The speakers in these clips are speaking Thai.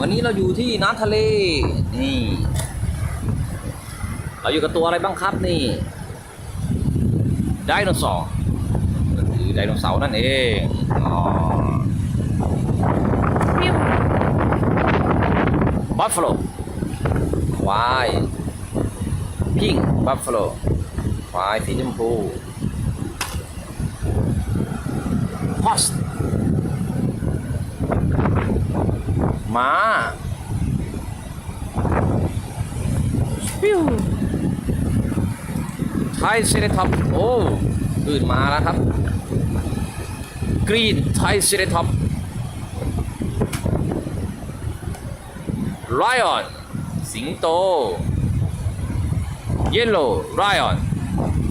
วันนี้เราอยู่ที่น้ำทะเล นี่ เราอยู่กับตัวอะไรบ้างครับนี่ ไดโนเสาร์ก็คือไดโนเสาร์นั่นเองอ๋อบัฟฟาโลควายพิงบัฟฟาโลควายสีชมพูฮอส ม้าปิ้วไทยเซเลท็อปโอ้อื่นมาแล้วครับ กรีนไทยเซเลท็อปไ i ออนสิงโต เยลโล่ไรออน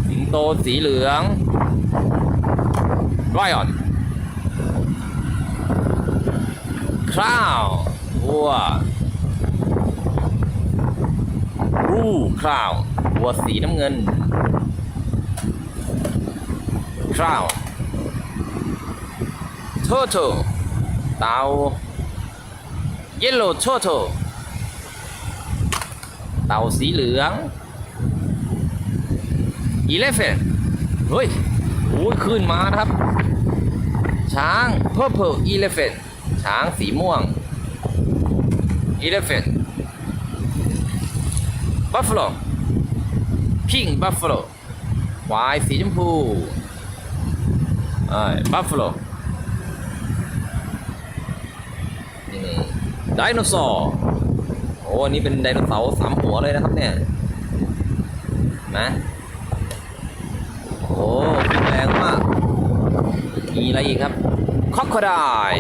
สิงโตสีเหลืองไรออนคราว วัวรูคราววัวสีน้ำเงินคราว turtle เต่า yellow turtle เต่าสีเหลือง elephant เฮ้ยโอ้ยขึ้นมาครับ ช้าง purple elephant ช้างสีม่วง elephant buffalo pink buffalo ควายสีชมพูไอ้ buffalo นี่ไดโนเสาร์โอ้อันนี้เป็นไดโนเสาร์สามหัวเลยนะครับเนี่ยนะโอ้แรงมาก มีอะไรอีกครับคอกคอดาย